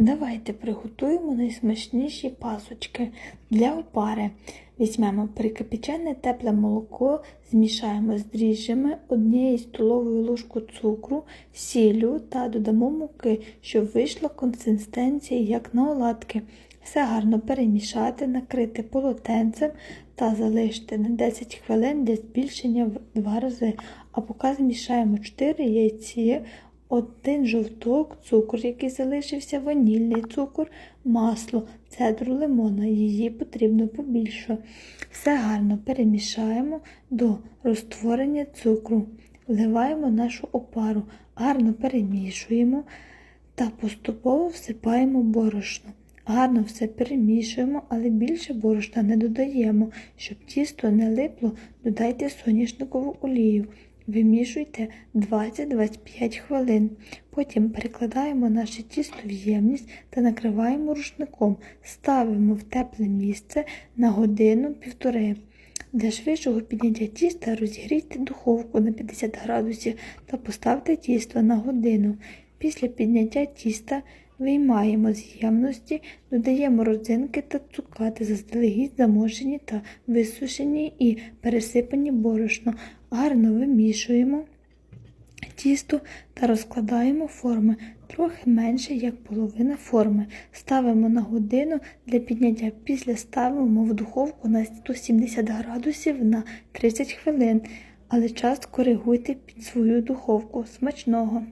Давайте приготуємо найсмачніші пасочки для опари. Візьмемо прикипячене тепле молоко, змішаємо з дріжджами однією столовою ложку цукру, сіллю та додамо муки, щоб вийшла консистенція як на оладки. Все гарно перемішати, накрити полотенцем та залишити на 10 хвилин для збільшення в 2 рази. А поки змішаємо 4 яйці, один жовток, цукор, який залишився, ванільний цукор, масло, цедру лимона. Її потрібно побільше. Все гарно перемішаємо до розтворення цукру. Вливаємо нашу опару, гарно перемішуємо та поступово всипаємо борошно. Гарно все перемішуємо, але більше борошна не додаємо. Щоб тісто не липло, додайте соняшникову олію. Вимішуйте 20-25 хвилин. Потім перекладаємо наше тісто в ємність та накриваємо рушником. Ставимо в тепле місце на годину-півтори. Для швидшого підняття тіста розігрійте духовку на 50 градусів та поставте тісто на годину. Після підняття тіста виймаємо з ємності, додаємо родзинки та цукати, заздалегідь замочені та висушені і пересипані борошно. Гарно вимішуємо тісто та розкладаємо форми трохи менше, як половина форми. Ставимо на годину для підняття. Після ставимо в духовку на 170 градусів на 30 хвилин, але час коригуйте під свою духовку. Смачного!